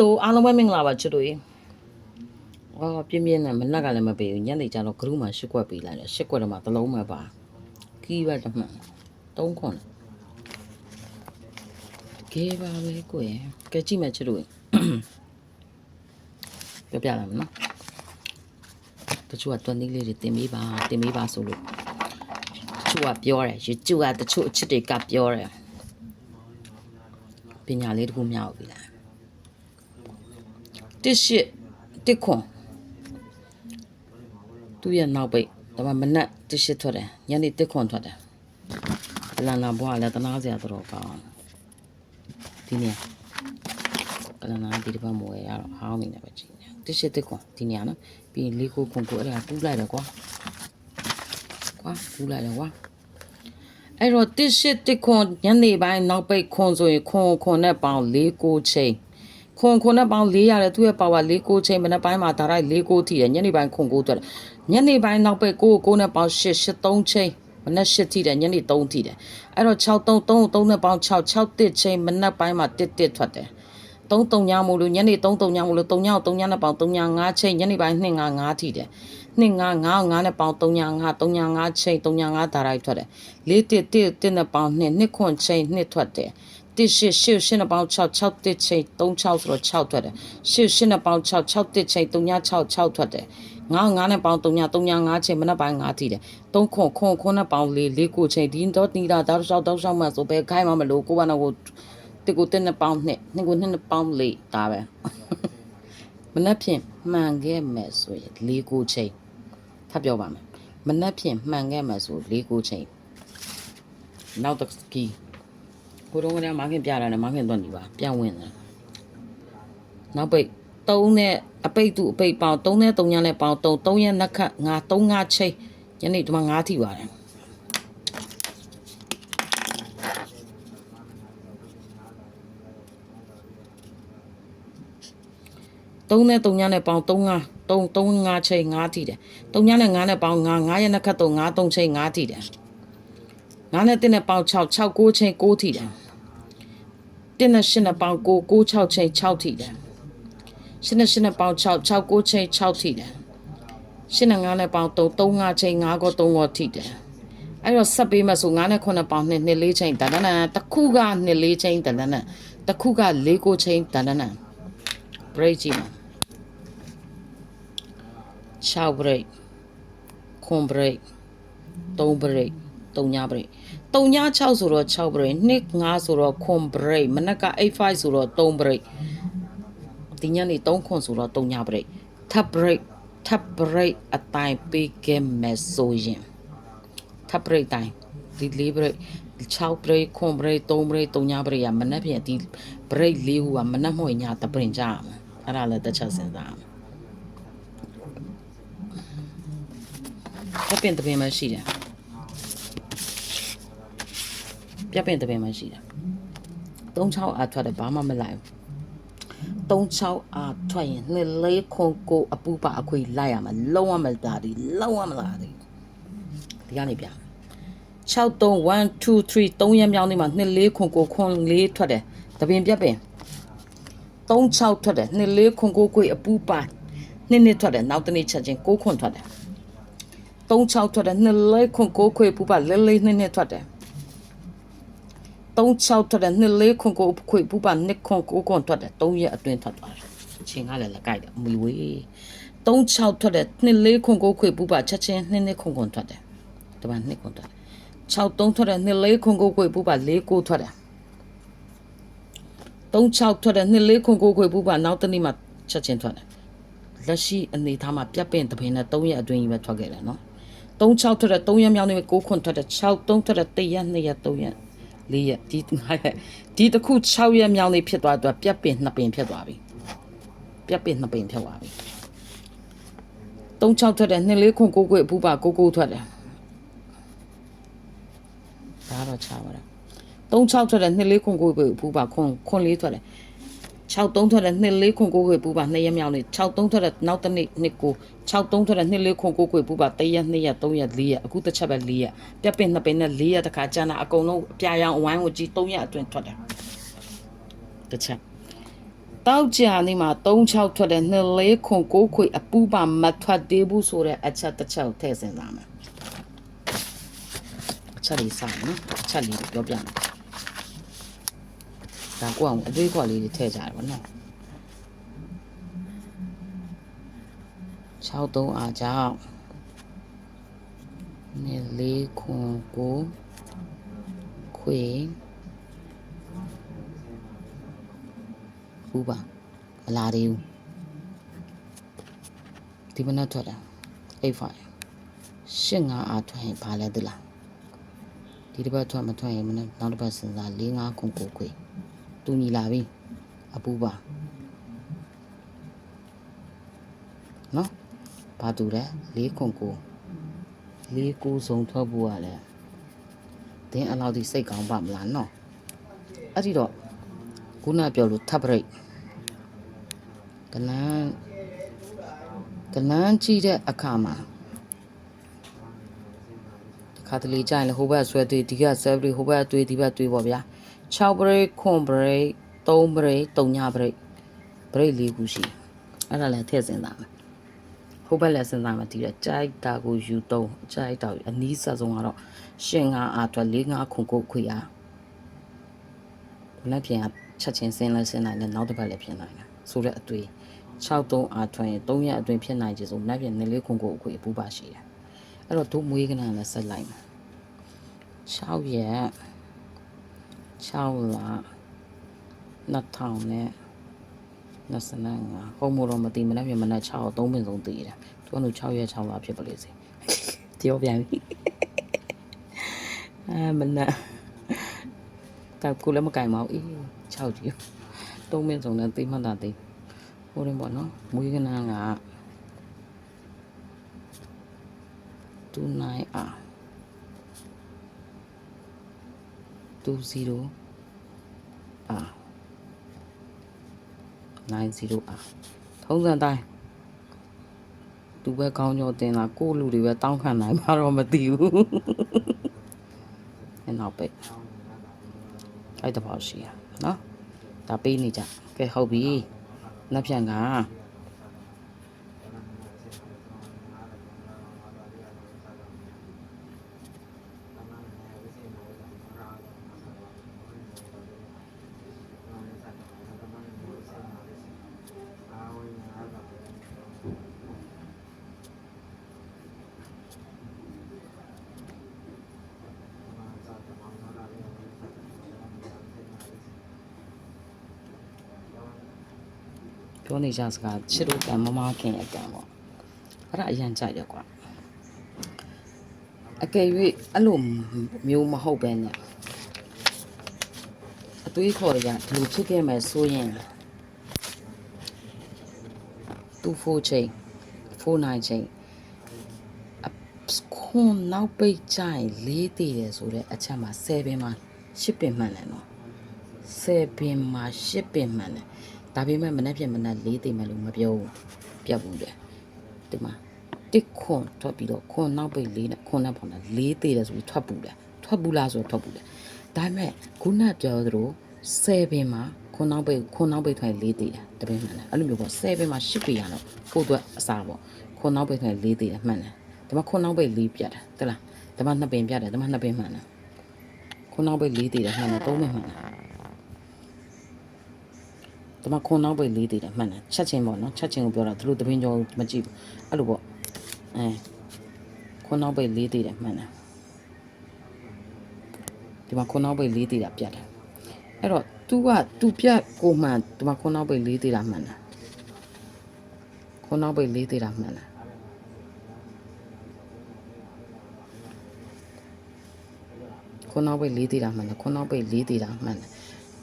လိုအားလုံးပဲမင်္ဂလာပါချစ်တို့ရေ။အော်ပြင်းပြင်းနဲ့မနက်ကလည်းမပေးဘူးညနေကျတော့ဂရုမှရှစ်ကွက်ပေးလိုက်တယ်ရှစ်ကွက်တော့မှတစ်လုံးပဲပါ။ကီးပဲတစ်မှန်သုံးခွန်ကဲပါပဲကိုယ်ကဲကြည့်မယ်ချစ်တို့ရေ။ပြပြလာမယ်နော်။တချို့ကတွန်းသီးလေးတွေတင်ပေးပါတင်ပေးပါဆိုလို့တချို့ကပြောတယ် YouTube ကတချို့အချစ်တွေကပြောတယ်ပညာလေးတစ်ခုမြောက်ပြီလား တစ်ရှစ်တစ်ခွန်သူရဲ့နောက်ပိတ်ဒါမှမနက်တစ်ရှစ်ထွက်တယ်ညနေတစ်ခွန်ထွက်တယ်လန်လာဘွားလည်းတနာစရာတော်ကောင်းဒီနေ့ကလနာဒီတစ်ပတ်မဝယ်ရတော့ဟောင်းနေတယ်ပဲကြည့်နေတစ်ရှစ်တစ်ခွန်ဒီနေ့နော်ပြီးရင်လေးကိုခွန်ကိုအဲ့ဒါပူးလိုက်တယ်ကွာကွာပူးလိုက်တယ်ကွာအဲ့တော့တစ်ရှစ်တစ်ခွန်ညနေပိုင်းနောက်ပိတ်ခွန်ဆိုရင်ခွန်ခွန်နဲ့ပေါင်းလေးကိုချိန် ခွန်ခွန်နဲ့ပေါင်း400ရတယ်သူ့ရဲ့ပါဝါ4ကိုချိန်မနေ့ပိုင်းမှာဒါရိုက်4ကိုထိတယ်ညနေပိုင်းခွန်ကိုတွေ့တယ်ညနေပိုင်းနောက်ပဲကိုကိုနဲ့ပေါင်း8 8 3ချိန်မနေ့8ထိတယ်ညနေ3ထိတယ်အဲ့တော့6 3 3 3နဲ့ပေါင်း6 6တစ်ချိန်မနေ့ပိုင်းမှာ1 1ထွက်တယ်3 3ညမို့လို့ညနေ3 3ညမို့လို့3ည3ညနဲ့ပေါင်း3ည5ချိန်ညနေပိုင်း2 5 5ထိတယ်2 5 5 5နဲ့ပေါင်း3ည5 3ည5ချိန်3ည5ဒါရိုက်ထွက်တယ်4 1 1 1နဲ့ပေါင်း2 2ခွန်ချိန်2ထွက်တယ် တစ်ရှစ်ရှစ်ရှစ်နှစ်ပေါင်း6 6တစ်ချိန်36ဆိုတော့6ထွက်တယ်ရှစ်ရှစ်နှစ်ပေါင်း6 6တစ်ချိန်36 6ထွက်တယ်ငါးငါးနဲ့ပေါင်း3ည3ည5ချိန်မနက်ပိုင်း5ထိတယ်3ခွန်ခွန်ခွန်နဲ့ပေါင်း4 4ကိုချိန်ဒီတော့တီတာတောက်လျှောက်တောက်လျှောက်မှဆိုပဲခိုင်းမှမလို့ကိုကတော့ကိုတစ်ကိုတစ်နဲ့ပေါင်း2နှစ်ကိုနှစ်နဲ့ပေါင်း4ဒါပဲမနက်ဖြန်မှန်ခဲ့မယ်ဆိုရင်4ကိုချိန်ထပ်ပြောပါမယ်မနက်ဖြန်မှန်ခဲ့မယ်ဆို4ကိုချိန်နောက်တစ်ကီး ကိုတော့ကလည်းမခင်ပြတာနဲ့မခင်တော့နေပါပြန်ဝင်တယ်နောက်ပိတ်3နဲ့အပိတ်သူအပိတ်ပေါင်း3နဲ့3ညနဲ့ပေါင်း3 3ရက်နှစ်ခတ်ငါ3ငါချိတ်ညနေဒီမှာ9ထိပါတယ်3နဲ့3ညနဲ့ပေါင်း3ငါ3 3ငါချိတ်9ထိတယ်3ညနဲ့9နဲ့ပေါင်း9 9ရက်နှစ်ခတ်3 9 3ချိတ်9ထိတယ် 9နဲ့1နဲ့ပေါင်း6 6 9ချိတ်9ထိတယ်1နဲ့8နဲ့ပေါင်း9 9 6ချိတ်6ထိတယ်8နဲ့8နဲ့ပေါင်း6 6 9ချိတ်6ထိတယ်8နဲ့9နဲ့ပေါင်း3 3 5ချိတ်5ကို3ကိုထိတယ်အဲ့တော့ဆက်ပေးမှဆို9နဲ့9နဲ့ပေါင်း2 2 4ချိန်တန်တန်တစ်ခုက2 4ချိန်တန်တန်တစ်ခုက4 9ချိန်တန်တန် break ကြည့်မယ်6 break ခွန် break 3 break 3ည break 3ည6ဆိုတော့6 break 2 5ဆိုတော့ခွန် break မနက်က8 5ဆိုတော့3 break ဒီညနေ3ခွန်ဆိုတော့3ည break ထပ် break ထပ် break အတိုင်းပေးခဲ့မယ်ဆိုရင်ထပ် break တိုင်းဒီ4 break 6 break ခွန် break 3 break 3ည break ရမနက်ဖြန်ဒီ break ၄ခုကမနက်မှော်ညတပရင်ကြရမှာအဲ့ဒါလည်းတစ်ချက်စဉ်းစားရမယ်တပင်တပင်မှရှိတယ် ပြပင်တပင်မှရှိတာ36အာထွက်တယ်ဘာမှမလိုက်ဘူး36အာထွက်ရင်နှစ်လေးခွန်ကိုအပူပါအခွေလိုက်ရမှာလုံးဝမလာသည်လုံးဝမလာသည်ဒီကနေပြ6 3 1 2 3 3ရက်မြောင်းနေမှာနှစ်လေးခွန်ကိုခွန်လေးထွက်တယ်တပင်ပြပင်36ထွက်တယ်နှစ်လေးခွန်ကိုခွေအပူပါနှစ်နှစ်ထွက်တယ်နောက်တစ်နေ့ချက်ချင်း6ခွန်ထွက်တယ်36ထွက်တယ်နှစ်လေးခွန်ကိုခွေပူပါလေးလေးနှစ်နှစ်ထွက်တယ် 36ထွက်တယ်နှစ်လေးခွန်ကိုခွေပူပါနှစ်ခွန်ကိုခွန်ထွက်တယ်3ရက်အတွင်းထွက်သွားတယ်အချိန်ကလည်းလက်ကြိုက်တယ်အမီဝေး36ထွက်တယ်နှစ်လေးခွန်ကိုခွေပူပါချက်ချင်းနှစ်နှစ်ခွန်ခွန်ထွက်တယ်တပန်နှစ်ခွန်ထွက်တယ်63ထွက်တယ်နှစ်လေးခွန်ကိုခွေပူပါ4ကိုထွက်တယ်36ထွက်တယ်နှစ်လေးခွန်ကိုခွေပူပါနောက်တစ်နေ့မှချက်ချင်းထွက်တယ်လက်ရှိအနေထားမှာပြတ်ပင်တပင်နဲ့3ရက်အတွင်းကြီးပဲထွက်ခဲ့တယ်နော်36ထွက်တယ်3ရက်မြောက်နေ6ခွန်ထွက်တယ်63ထွက်တယ်1ရက်2ရက်3ရက် 4ရက်ဒီ9ရက်ဒီတစ်ခု6ရက်မြောက်နေဖြစ်သွားတော့ပြတ်ပင်2ပင်ဖြစ်သွားပြီပြတ်ပင်2ပင်ဖြစ်သွားပြီ36ထွက်တယ်2လေးခွန်9ခွေအပူပါ9 9ထွက်တယ်ဒါတော့ချပါလား36ထွက်တယ်2လေးခွန်9ခွေအပူပါခွန်ခွန်လေးထွက်တယ် 63ထွက်တယ်2လေးခွန်9ခွေပူပါ2ရက်မြောက်နေ63ထွက်တယ်နောက်တစ်နေ့နှစ်ကို63ထွက်တယ်2လေးခွန်9ခွေပူပါ3ရက်2ရက်3ရက်4ရက်အခုတစ်ချက်ပဲ4ရက်ပြက်ပင်2ပင်နဲ့4ရက်တခါကျန်တာအကုန်လုံးအပြာရောင်အဝိုင်းကိုကြည့်3ရက်အတွင်းထွက်တယ်တစ်ချက်တောက်ကြနေမှာ36ထွက်တယ်2လေးခွန်9ခွေအပူပါမထွက်သေးဘူးဆိုတဲ့အချက်တစ်ချက်ကိုထည့်စင်လာမယ်အချက်လေးစနော်အချက်လေးပြောပြမယ် ဒါကိုအောင်အတွေးခေါ်လေးတွေထည့်ကြတယ်ဗောနော်63အားကြောင့်2လေးခွန်9ခွေဘူးပါမလာသေးဘူးဒီမနက်ထွက်တာ85ရှစ်ငါအားထွက်ရင်ဘာလဲသလားဒီတစ်ပတ်ထွက်မထွက်ရင်မနက်နောက်တစ်ပတ်စဉ်းစား4 5ခုကိုခွေ တူညီလာပြီအပူပါနော်ဘာတူလဲ4ခုကို4ခုစုံထွက်ဖို့ကလည်းတင်းအလောက်ဒီစိတ်ကောင်းပါမလားနော်အဲ့ဒီတော့ခုနပြောလို့ tab break ကလန်းကလန်းကြည့်တဲ့အခါမှာဒီခါတလေကြာရင်လည်းဟိုဘက်ဆွဲသွေးဒီကဆဲဘရိဟိုဘက်သွေးဒီဘက်သွေးပေါ့ဗျာ 6 break ခွန် break 3 break 3ည break break ၄ခုရှိအဲ့ဒါလည်းထည့်စင်သားမယ်ဟိုဘက်လည်းစဉ်းစားမှဒီတော့ကြိုက်တာကိုယူသုံးကြိုက်တာအနီးဆက်ဆုံးကတော့ရှင်ငါအားအတွက်၄ငါခုခုခွေအားဘလက်ပြင်ကချက်ချင်းစင်းလဲစင်းနိုင်လဲနောက်တစ်ပတ်လည်းဖြစ်နိုင်တယ်ဆိုတဲ့အတွေ့63အားထွင်3ရက်အတွင်းဖြစ်နိုင်ကြဆိုလက်ပြင်နေလေးခုခုအခွေအပူပါရှိတယ်အဲ့တော့တို့မွေးကနန်လည်းဆက်လိုက်မှာ6ရက် 6လ2000နဲ့25ဟုတ်မို့တော့မသိမနဲ့ပြင်မနဲ့6အောင်3ပင်ဆုံးတည်တယ်သူကလို့6ရက်6လဖြစ်ပါလိမ့်စေပြောပြန်ပြီအဲမနဲ့တောက်ကိုလည်းမကင်ပါဘူးအေး6ကြီး3ပင်ဆုံးနဲ့သိမှတ်တာသိဟိုရင်ပေါ့နော်မွေးကနန်းက2 9အာ 20အာ90အားထုံးစံတိုင်းသူပဲကောင်းကြောတင်လာကိုလူတွေပဲတောင်းခံနိုင်မှာတော့မသိဘူးအဲ့နောက်ပိတ်အဲ့တပေါ့ရှိရနော်ဒါပေးနေကြကဲဟုတ်ပြီနောက်ပြန်က ပြောနေကြစကားချစ်လို့ကံမမခင်အကံပေါ့အဲ့ဒါအရင်ကြိုက်တယ်ကွာအကယ်၍အဲ့လိုမျိုးမဟုတ်ပဲနဲ့အသွေးခေါ်ရကြဒီလိုဖြစ်ခဲ့မယ်ဆိုရင်တူဖိုချိန်ဖိုနိုင်ချိန်အခွန်နောက်ပိတ်ကြရင်လေးတည်တယ်ဆိုတော့အချက်မှာ7ပင်မှာ10ပင်မှန်တယ်နော်7ပင်မှာ10ပင်မှန်တယ် ဒါပေမဲ့မနေ့ပြန်မနေ့လေးတည်မယ်လို့မပြောဘူးပြတ်ဘူးလေဒီမှာတစ်ခွန်ထွက်ပြီးတော့ခွန်နောက်ပိတ်လေးနဲ့ခွန်နဲ့ဖောင်နဲ့လေးတည်တယ်ဆိုပြီးထွက်ဘူးလေထွက်ဘူးလားဆိုတော့ထွက်ဘူးလေဒါပေမဲ့ခုနပြောသလို7ပင်မှာခွန်နောက်ပိတ်ခွန်နောက်ပိတ်ထွက်လေးတည်တယ်တပင်းမှန်တယ်အဲ့လိုမျိုးပေါ့7ပင်မှာ10ပင်ရတော့ကိုယ့်အတွက်အစားပေါ့ခွန်နောက်ပိတ်ထွက်လေးတည်တယ်မှန်တယ်ဒီမှာခွန်နောက်ပိတ်လေးပြတ်တယ်တလားဒီမှာနှစ်ပင်ပြတ်တယ်ဒီမှာနှစ်ပင်မှန်တယ်ခွန်နောက်ပိတ်လေးတည်တယ်မှန်တယ်သုံးပင်မှန်တယ် ဒီမှာခွန်နောက်ပိတ်လေးတည်တယ်မှန်တယ်ချက်ချင်းပေါ့နော်ချက်ချင်းကိုပြောတာသူတို့တပင်းကြောမကြည့်ဘူးအဲ့လိုပေါ့အဲခွန်နောက်ပိတ်လေးတည်တယ်မှန်တယ်ဒီမှာခွန်နောက်ပိတ်လေးတည်တာပြတ်တယ်အဲ့တော့ तू က तू ပြတ်ကိုမှန်ဒီမှာခွန်နောက်ပိတ်လေးတည်တာမှန်တယ်ခွန်နောက်ပိတ်လေးတည်တာမှန်တယ်ခွန်နောက်ပိတ်လေးတည်တာမှန်တယ်ခွန်နောက်ပိတ်လေးတည်တာမှန်တယ်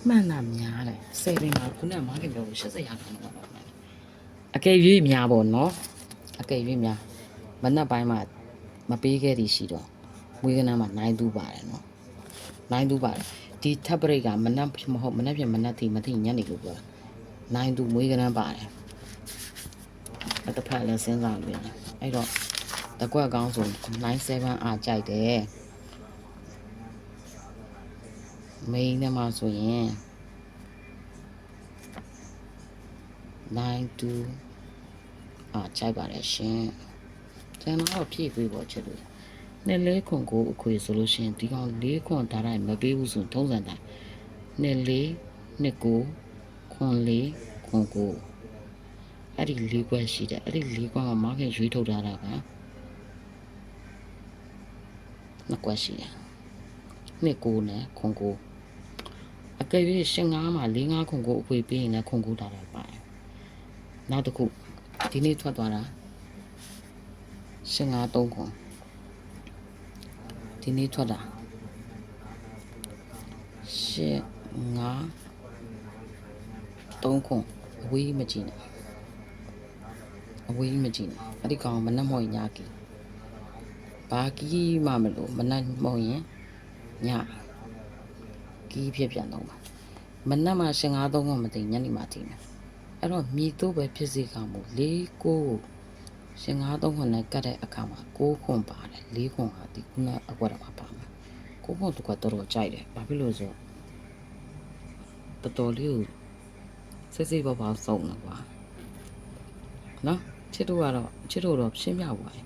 မှန်တာများတယ်ဆယ်ပင်မှာခုနကမားကပြောလို့80ရာခိုင်နှုန်းတော့မှန်တယ်အကယ်၍များပေါ့နော်အကယ်၍များမနက်ပိုင်းမှာမပေးခဲ့သည်ရှိတော့မွေးကနန်းမှာနိုင်သူပါတယ်နော်နိုင်သူပါတယ်ဒီထပ်ပရိတ်ကမနက်မဟုတ်မနက်ပြန်မနက်ထိမထိညနေလို့ပြောတာနိုင်သူမွေးကနန်းပါတယ်အတစ်ဖက်လည်းစဉ်းစားလို့ရတယ်အဲ့တော့တကွက်ကောင်းဆို97အားကြိုက်တယ် မိန်းနဲ့မှဆိုရင်92အာခြိုက်ပါတယ်ရှင်ကျန်တော့ဖြည့်ပေးဖို့ချစ်လို့နှစ်လေးခွန်ကိုအခွေဆိုလို့ရှရင်ဒီကောင်လေးခွန်ဒါတိုင်းမပေးဘူးဆိုထုံးစံတိုင်းနှစ်လေးနှစ်ကိုခွန်လေးခွန်ကိုအဲ့ဒီလေးခွက်ရှိတယ်အဲ့ဒီလေးခွက်ကမခင်ရွေးထုတ်ထားတာကနှစ်ခွက်ရှိတယ်နှစ်ကိုနဲ့ခွန်ကို အကယ်၍ရှင်ငါးမှာ၄၅ခွန်ကိုအခွေပေးရင်လည်းခွန်ကိုဒါတိုင်းပါတယ်နောက်တစ်ခုဒီနေ့ထွက်သွားတာရှင်ငါး၃ခွန်ဒီနေ့ထွက်တာရှင်ငါး၃ခွန်အဝေးကြီးမကြည့်နဲ့အဝေးကြီးမကြည့်နဲ့အဲ့ဒီကောင်မနှက်မော်ညကီဘာကီမှမလို့မနှက်မော်ရင်ည ကီဖြစ်ပြန်တော့မှာမနှက်မှာရှင်ငါး၃ခွန်မသိညနေမှသိမယ်အဲ့တော့မြည်တော့ပဲဖြစ်စေကမှု၄ကိုရှင်ငါး၃ခွန်နဲ့ကတ်တဲ့အခါမှာ၉ခွန်ပါတယ်၄ခွန်ဟာဒီခုနအကွက်တော့မှာပါမှာ၉ခွန်တကွက်တော်တော်ကြိုက်တယ်ဘာဖြစ်လို့ဆိုတော်တော်လေးကိုစိတ်စိတ်ပါပါစုံတယ်ကွာနော်ချစ်တို့ကတော့ချစ်တို့တော့ရှင်းပြပါရဲ့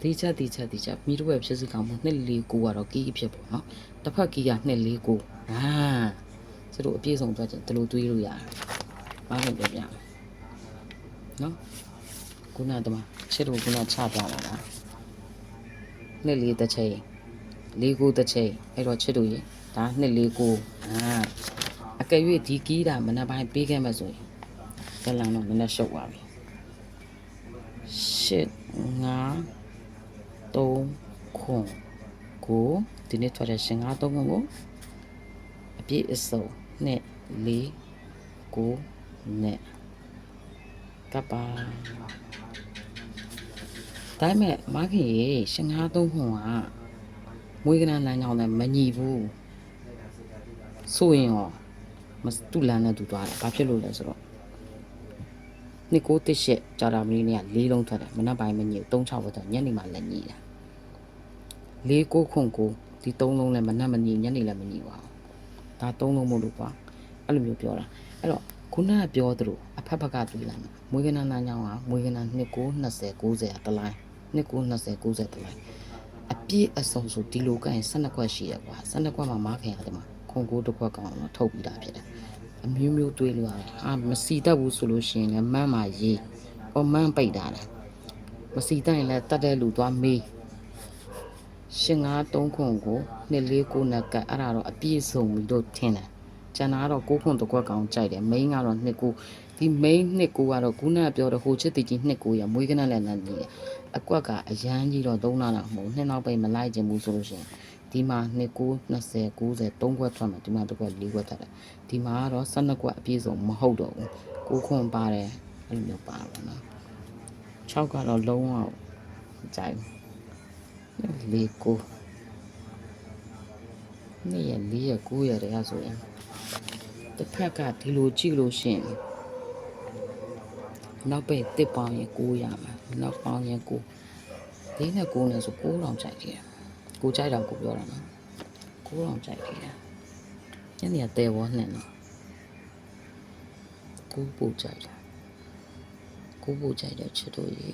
ဒီချက်ဒီချက်ဒီချက်မိတို့ရဲ့ဖြစ်စီကောင်မှုနှစ်လေးကိုကတော့ကီးဖြစ်ပေါ့နော်တစ်ဖက်ကီးကနှစ်လေးကို အာချစ်တို့အပြည့်စုံသွားချင်ဒီလိုတွေးလို့ရတယ်ဘာလို့ပြောပြမလဲနော်ခုနကတမချစ်တို့ခုနချပြလာတာနှစ်လေးတစ်ချိန်လေးကိုတစ်ချိန်အဲ့တော့ချစ်တို့ရေဒါနှစ်လေးကိုအာအကယ်၍ဒီကီးတာမနက်ပိုင်းပေးခဲ့မှဆိုရင်ကလန်တော့နည်းနည်းရှုပ်သွားပြီရှစ်ငါသုံးခွန်ကိုဒီနေ့ထွက်တဲ့ရှင်ငါသုံးခွန်ကိုအ ပြည့်အစုံနှစ်လေးကိုနဲ့ကပ်ပါဒါပေမဲ့မခင်ရေရှင်ငါသုံးခွန်ကမွေးကနာနိုင်အောင်လည်းမညီဘူးဆိုရင်ရောမစတူလန်နဲ့တူသွားတယ်ဘာဖြစ်လို့လဲဆိုတော့နှစ်ကိုတစ်ရှက်ကြာတာမင်းလေးကလေးလုံးထွက်တယ်မနက်ပိုင်းမညိ3 6ဝတ်တယ်ညနေမှလည်းညိတယ်လေးကိုခွန်ကိုဒီ3လုံးလည်းမနက်မညိညနေလည်းမညိပါဘူး ဒါ3လုံးမို့လို့ကွာအဲ့လိုမျိုးပြောတာအဲ့တော့ခုနကပြောသလိုအဖက်ဖက်ကတူလာမှာမွေးကနာနာညောင်းကမွေးကနာနှစ်ကို20 90တလိုင်းနှစ်ကို20 90တလိုင်းအပြည့်အစုံဆိုဒီလိုကရင်12ခွက်ရှိရကွာ12ခွက်မှာမားခင်ရတယ်မှာခွန်ကိုတစ်ခွက်ကောင်တော့ထုတ်ပြီးတာဖြစ်တယ်အမျိုးမျိုးတွေးလို့ရတယ်အာမစီတတ်ဘူးဆိုလို့ရှိရင်လည်းမန်းမာရေးဟောမန်းပိတ်တာလားမစီတတ်ရင်လည်းတတ်တဲ့လူသွားမေး ရှင်ငါ3ခွန်ကိုနှစ်လေးကိုနဲ့ကတ်အဲ့ဒါတော့အပြည့်စုံပြီလို့ထင်တယ်ကျန်တာကတော့6ခွန်တစ်ခွက်ကောင်ကြိုက်တယ်မိန်းကတော့နှစ်ကိုဒီ main နှစ်ကိုကတော့ခုနကပြောတော့ဟိုချစ်တီကြီးနှစ်ကိုရမွေးကနက်လည်းနဲ့နေတယ်အကွက်ကအရန်ကြီးတော့သုံးလာတာမဟုတ်နှစ်နောက်ပိတ်မလိုက်ခြင်းဘူးဆိုလို့ရှိရင်ဒီမှာနှစ်ကို20 90 3ခွက်ထွက်မှာဒီမှာတစ်ခွက်4ခွက်ထွက်တယ်ဒီမှာကတော့12ခွက်အပြည့်စုံမဟုတ်တော့ဘူး6ခွန်ပါတယ်အဲ့လိုမျိုးပါပါနော်6ကတော့လုံးဝကြိုက် လေးကိုနေ့ရက်၄ရက်9ရက်တည်းဆိုရင်တစ်ဖက်ကဒီလိုကြည့်လို့ရှိရင်နောက်ပဲတစ်ပေါင်းရင်9ရမှာနောက်ပေါင်းရင်9လေးနဲ့9နဲ့ဆို9တောင်ကြိုက်တယ်ကိုကြိုက်တာကိုပြောတာနော်9တောင်ကြိုက်တယ်ညနေကတဲဘောနှင်တော့9ပို့ကြိုက်တာ9ပို့ကြိုက်တဲ့ချစ်တို့ရေ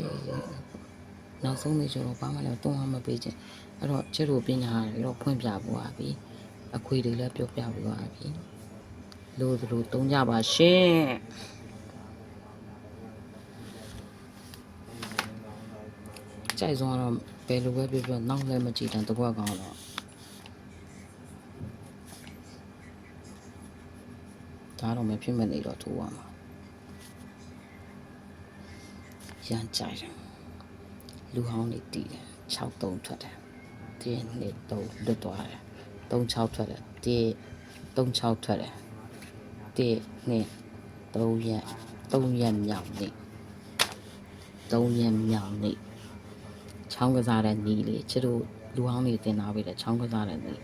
နောက်ဆုံးနေကျတော့ဘာမှလည်းတွန်းအောင်မပေးချင်အဲ့တော့ချစ်တို့ပညာတွေတော့ဖွင့်ပြဖို့ပါပြီအခွေတွေလည်းပြောပြဖို့ပါပြီလို့သူတို့တုံးကြပါရှင်ကြိုက်ဆုံးကတော့ဘယ်လိုပဲပြောပြောနောက်လည်းမကြည့်တန်တကွက်ကောင်တော့ဒါတော့မဖြစ်မနေတော့ထိုးရမှာရမ်းကြိုက်တယ် လူဟောင်းတွေတီးတယ်6 3ထွက်တယ်တင်းနှစ်3လွတ်သွားတယ်3 6ထွက်တယ်တင်း3 6ထွက်တယ်1 2 3ရက်3ရက်မြောက်နေ့3ရက်မြောက်နေ့ချောင်းကစားတဲ့ညီလေးချစ်တို့လူဟောင်းတွေတင်ထားပေးတယ်ချောင်းကစားတဲ့ညီ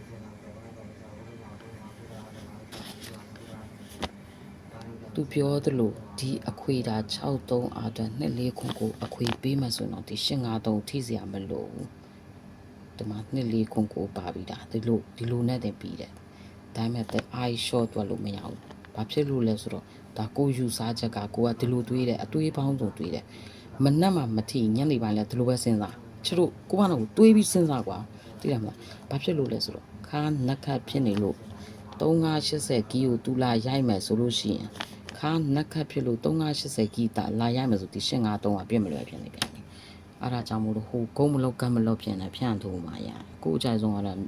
သူပြောသလိုဒီအခွေတာ63အာအတွက်နှစ်လေးခွန်ကိုအခွေပေးမှဆိုတော့ဒီ853ထိစရာမလိုဘူးဒီမှာနှစ်လေးခွန်ကိုပါပြီးတာဒီလိုဒီလိုနဲ့တင်ပြီးတယ်ဒါပေမဲ့တဲ့ eye short တွက်လို့မရဘူးဘာဖြစ်လို့လဲဆိုတော့ဒါကိုယူစားချက်ကကိုကဒီလိုတွေးတယ်အတွေးပေါင်းစုံတွေးတယ်မနှက်မှမထီညနေပိုင်းလဲဒီလိုပဲစဉ်းစားချစ်တို့ကိုကတော့တွေးပြီးစဉ်းစားကွာသိတယ်မလားဘာဖြစ်လို့လဲဆိုတော့ခါနက်ခတ်ဖြစ်နေလို့3580ကီကိုတူလာရိုက်မယ်ဆိုလို့ရှိရင် ခါနက်ခတ်ဖြစ်လို့3580ကီတာလာရိုက်မယ်ဆိုဒီ853ကပြည့်မလွယ်ဖြစ်နေပြန်ပြီအဲ့ဒါကြောင့်မို့လို့ဟိုကုန်းမလို့ကတ်မလို့ဖြစ်နေဖြန့်ထိုးမှာရကိုအကြိုက်ဆုံးကတော့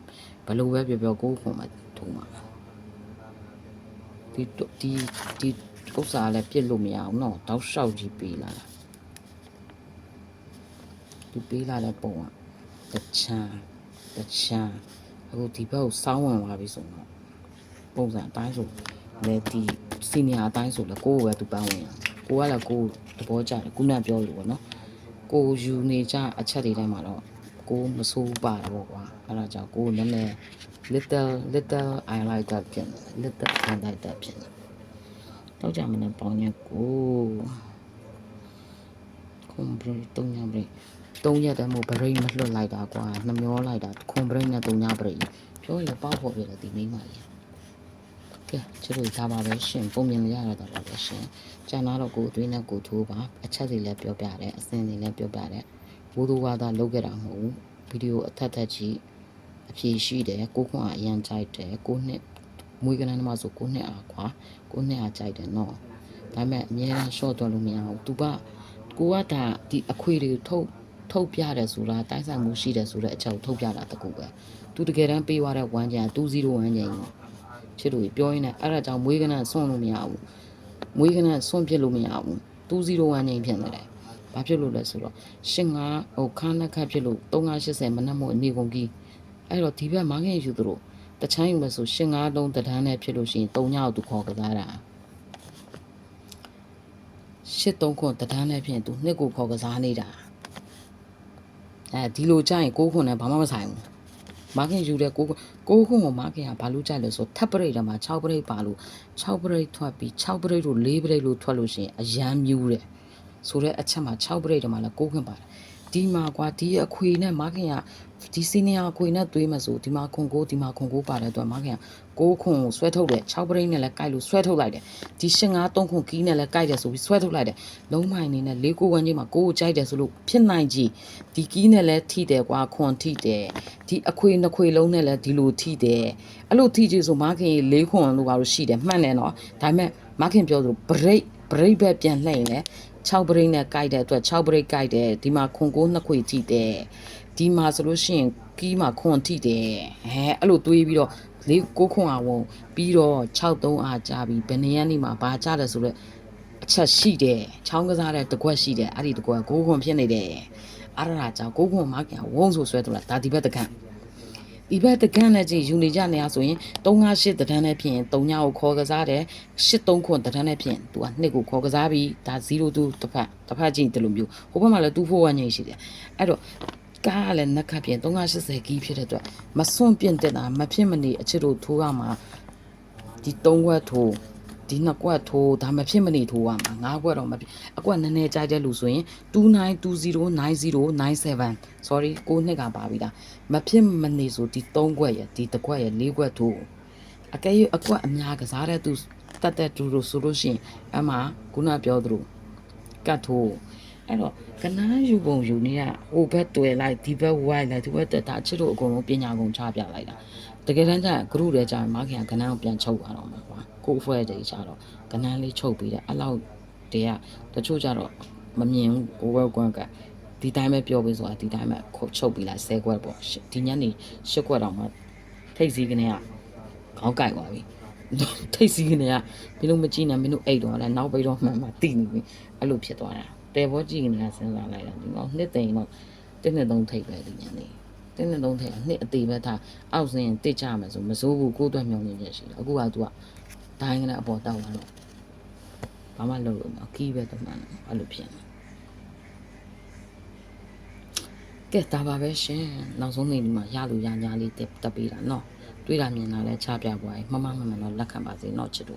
ဘလို့ပဲပြောပြောကိုခွန်မှာထိုးမှာဒီဒီဒီဥစ္စာလည်းပြစ်လို့မရအောင်နော်တောက်လျှောက်ကြီးပေးလာတာသူပေးလာတဲ့ပုံကတချမ်းတချမ်းအခုဒီဘက်ကိုစောင်းဝင်သွားပြီဆိုတော့ပုံစံအတိုင်းဆိုလေဒီ စီနီယာအတိုင်းဆိုလေကိုယ့်ကိုပဲသူပန်းဝင်ရကိုကလည်းကိုယ်သဘောကျတယ်ခုနကပြောလို့ပေါ့နော်ကိုယူနေကြအချက်တွေတိုင်းမှာတော့ကိုမဆိုးပါတော့ကွာအဲ့ဒါကြောင့်ကိုနည်းနည်း little little i like that ဖြစ်နေ little i like that ဖြစ်နေတော့ကြမနေပေါင်းရကိုခွန်ဘရိတုံညာဘရိတုံးရက်တည်းမို့ဘရိမလွတ်လိုက်တာကွာနှမျောလိုက်တာခွန်ဘရိနဲ့တုံညာဘရိပြောရင်ပေါ့ဖို့ပြတယ်ဒီမိမကြီး ကဲကျတို့ဒါပါပဲရှင်ပုံမြင်ရရတာပါပဲရှင်ကျန်တော့ကိုအတွင်းနဲ့ကိုထိုးပါအချက်တွေလည်းပြောပြတယ်အစင်တွေလည်းပြောပြတယ်ဘိုးသူဝါသာလုပ်ခဲ့တာမဟုတ်ဘူးဗီဒီယိုအထက်ထက်ကြီးအဖြေရှိတယ်ကိုခွန်ကအရန်ကြိုက်တယ်ကိုနှစ်မွေးကနန်းမှာဆိုကိုနှစ်အားခွာကိုနှစ်အားကြိုက်တယ်နော်ဒါပေမဲ့အများအား short တော့လို့မရဘူးသူကကိုကဒါဒီအခွေတွေထုတ်ထုတ်ပြတယ်ဆိုတာတိုက်ဆိုင်မှုရှိတယ်ဆိုတဲ့အချက်ကိုထုတ်ပြတာတကူပဲသူတကယ်တမ်းပေးသွားတဲ့ဝမ်းချန်201ဝမ်း ချန်ချစ်လို့ပြောရင်းနဲ့အဲ့ဒါကြောင့်မွေးကနန်းဆွန့်လို့မရဘူးမွေးကနန်းဆွန့်ပြစ်လို့မရဘူး201ဝမ်းချန်ဖြစ်နေတယ်ဘာဖြစ်လို့လဲဆိုတော့ရှင်ကဟိုခါနက်ခတ်ဖြစ်လို့380မနက်မို့အနေကုန်ကြီးအဲ့တော့ဒီဘက်မောင်ငယ်ယူသူတို့တချမ်းယူမယ်ဆိုရှင်ငါးလုံးတဒန်းနဲ့ဖြစ်လို့ရှိရင်၃ညောက်သူခေါ်ကစားတာရှစ်သုံးခွန်းတဒန်းနဲ့ဖြစ်ရင်သူနှစ်ကိုခေါ်ကစားနေတာအဲဒီလိုကြရင်ကိုးခွန်းနဲ့ဘာမှမဆိုင်ဘူး မာခင်ယူတဲ့ကိုးကိုးခွန်းကိုမာခင်ကဘာလို့ကြိုက်လဲဆိုထပ်ပရိတ်တမှာ6ပရိတ်ပါလို့6ပရိတ်ထွက်ပြီး6ပရိတ်လို့4ပရိတ်လို့ထွက်လို့ရှိရင်အရန်မြူးတယ်ဆိုတော့အချက်မှာ6ပရိတ်တမှာလည်းကိုးခွန်းပါတယ် ဒီမှာကွာဒီအခွေနဲ့မာခင်ကဒီစီနီယာခွေနဲ့သွေးမဆိုဒီမှာခွန်ကိုဒီမှာခွန်ကိုပါတဲ့အတွက်မခင်ကိုခွန်ကိုဆွဲထုတ်တယ်6ပရိတ်နဲ့လည်းကိုက်လို့ဆွဲထုတ်လိုက်တယ်ဒီရှင်ငါ3ခွန်ကီးနဲ့လည်းကိုက်တယ်ဆိုပြီးဆွဲထုတ်လိုက်တယ်လုံးမိုင်နေနဲ့၄ကိုဝန်းချင်းမှာကိုကိုကြိုက်တယ်ဆိုလို့ဖြစ်နိုင်ကြည်ဒီကီးနဲ့လည်းထိတယ်ကွာခွန်ထိတယ်ဒီအခွေနှစ်ခွေလုံးနဲ့လည်းဒီလိုထိတယ်အဲ့လိုထိကြည့်ဆိုမခင်၄ခွန်လို့ပါလို့ရှိတယ်မှန်တယ်နော်ဒါပေမဲ့မခင်ပြောသလိုဘရိတ်ဘရိတ်ပဲပြန်လှည့်ရင်လည်း 6ပရိတ်နဲ့ကိုက်တဲ့အတွက်6ပရိတ်ကိုက်တယ်ဒီမှာခွန်ကိုနှစ်ခွေထိတယ်ဒီမှာဆိုလို့ရှိရင်ကီးမှာခွန်ထိတယ်ဟဲအဲ့လိုတွေးပြီးတော့လေးကိုခွန်အောင်ဝင်ပြီးတော့63အားကြပြီးဘယ်နေရနေမှာဘာကြတယ်ဆိုတော့အချက်ရှိတယ်ချောင်းကစားတဲ့တကွက်ရှိတယ်အဲ့ဒီတကွက်ကိုခွန်ဖြစ်နေတယ်အဲ့ဒါကြောင့်ကိုခွန်မကင်ဝုံဆိုဆွဲတော့လားဒါဒီဘက်တကန် ဒီဘက်တကန်နဲ့ကြည့်ယူနေကြနေရဆိုရင်358တန်းနဲ့ဖြစ်ရင်3ညကိုခေါ်ကစားတယ်83ခွန်တန်းနဲ့ဖြစ်ရင် तू ကနှစ်ကိုခေါ်ကစားပြီးဒါ0 2တစ်ဖက်တစ်ဖက်ကြည့်တယ်လို့မျိုးဟိုဘက်မှာလည်း2 4 1ညရှိတယ်အဲ့တော့ကားကလည်းနက်ခတ်ပြင်380ကီးဖြစ်တဲ့အတွက်မစွန့်ပြင့်တက်တာမဖြစ်မနေအချစ်တို့ထိုးရမှာဒီ3ခွက်ထိုး ဒီနှစ်ခွက်ထိုးဒါမဖြစ်မနေထိုးရမှာ၅ခွက်တော့မဖြစ်အကွက်နည်းနည်းကြိုက်တဲ့လူဆိုရင်29209097 sorry ကိုနှစ်ကပါပြီလားမဖြစ်မနေဆိုဒီ3ခွက်ရဒီတစ်ခွက်ရ၄ခွက်ထိုးအကယ်၍အကွက်အများကစားတဲ့သူတတ်တဲ့သူတို့ဆိုလို့ရှိရင်အမှခုနပြောသလိုကတ်ထိုးအဲ့တော့ကနန်းယူပုံယူနေရဟိုဘက်တွေ့လိုက်ဒီဘက်ဝိုင်းလိုက်ဒီဘက်တက်တာချစ်တို့အကုန်လုံးပညာကုန်ချပြလိုက်တာတကယ်တမ်းကျရင်ဂရုတွေကျရင်မခင်ကကနန်းကိုပြန်ချုပ်သွားတော့မှာကွာ ကိုအဖွဲတွေကျတော့ကနန်းလေးချုပ်ပြီးတယ်အဲ့လောက်တည်းကတချို့ကျတော့မမြင်ဘူးကိုဝဲကွန်းကဒီတိုင်းပဲပြောပြီးဆိုတာဒီတိုင်းပဲခုတ်ချုပ်ပြီးလိုက်ဆဲခွက်ပေါ့ဒီညနေရှစ်ခွက်တော့မှထိတ်စည်းကနေကခေါင်းကိုက်သွားပြီထိတ်စီးကနေကမင်းတို့မကြည့်နဲ့မင်းတို့အိတ်တော့လည်းနောက်ပိတ်တော့မှန်မှတိနေပြီအဲ့လိုဖြစ်သွားတာတဲဘောကြည့်နေတာစဉ်းစားလိုက်တာဒီတော့နှစ်သိန်းတော့တစ်နှစ်သုံးထိတ်ပဲဒီညနေတစ်နှစ်သုံးထိတ်အနှစ်အသေးပဲထားအောက်စင်းတစ်ကြမယ်ဆိုမစိုးဘူးကိုယ်အတွက်မျောနေချက်ရှိတယ်အခုက तू က ဒိုင်းကနေအပေါ်တောက်လာတော့ဘာမှလုပ်လို့မကီးပဲတမန်အဲ့လိုဖြစ်နေကဲဒါပါပဲရှင်နောက်ဆုံးနေဒီမှာရလို့ရညာလေးတက်တက်ပေးတာเนาะ တွေ့တာမြင်တာလဲချပြပွားရေးမမမမတော့လက်ခံပါစေเนาะချစ်တို့